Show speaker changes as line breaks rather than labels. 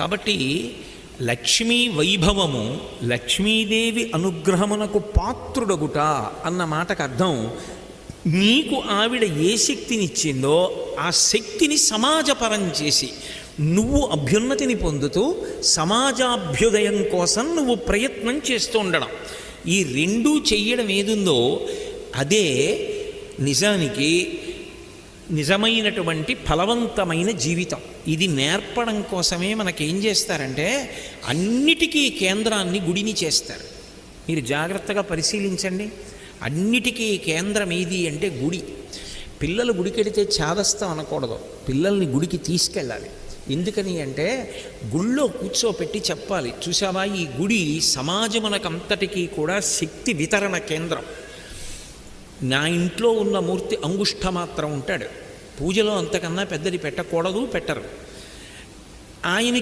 కాబట్టి లక్ష్మీ వైభవము లక్ష్మీదేవి అనుగ్రహమునకు పాత్రుడగుట అన్న మాటకు అర్థం నీకు ఆవిడ ఏ శక్తినిచ్చిందో ఆ శక్తిని సమాజపరం చేసి నువ్వు అభ్యున్నతిని పొందుతూ సమాజాభ్యుదయం కోసం నువ్వు ప్రయత్నం చేస్తూ ఉండడం. ఈ రెండూ చెయ్యడం ఏదుందో అదే నిజానికి నిజమైనటువంటి ఫలవంతమైన జీవితం. ఇది నేర్పడం కోసమే మనకేం చేస్తారంటే అన్నిటికీ కేంద్రాన్ని గుడిని చేస్తారు. మీరు జాగ్రత్తగా పరిశీలించండి. అన్నిటికీ కేంద్రం ఏది అంటే గుడి. పిల్లలు గుడికెడితే చాదస్తాం అనకూడదు. పిల్లల్ని గుడికి తీసుకెళ్ళాలి. ఎందుకని అంటే గుళ్ళో కూర్చోపెట్టి చెప్పాలి. చూసావా ఈ గుడి సమాజమునకంతటికీ కూడా శక్తి వితరణ కేంద్రం. నా ఇంట్లో ఉన్న మూర్తి అంగుష్ట మాత్రం ఉంటాడు. పూజలో అంతకన్నా పెద్దది పెట్టకూడదు పెట్టరు. ఆయన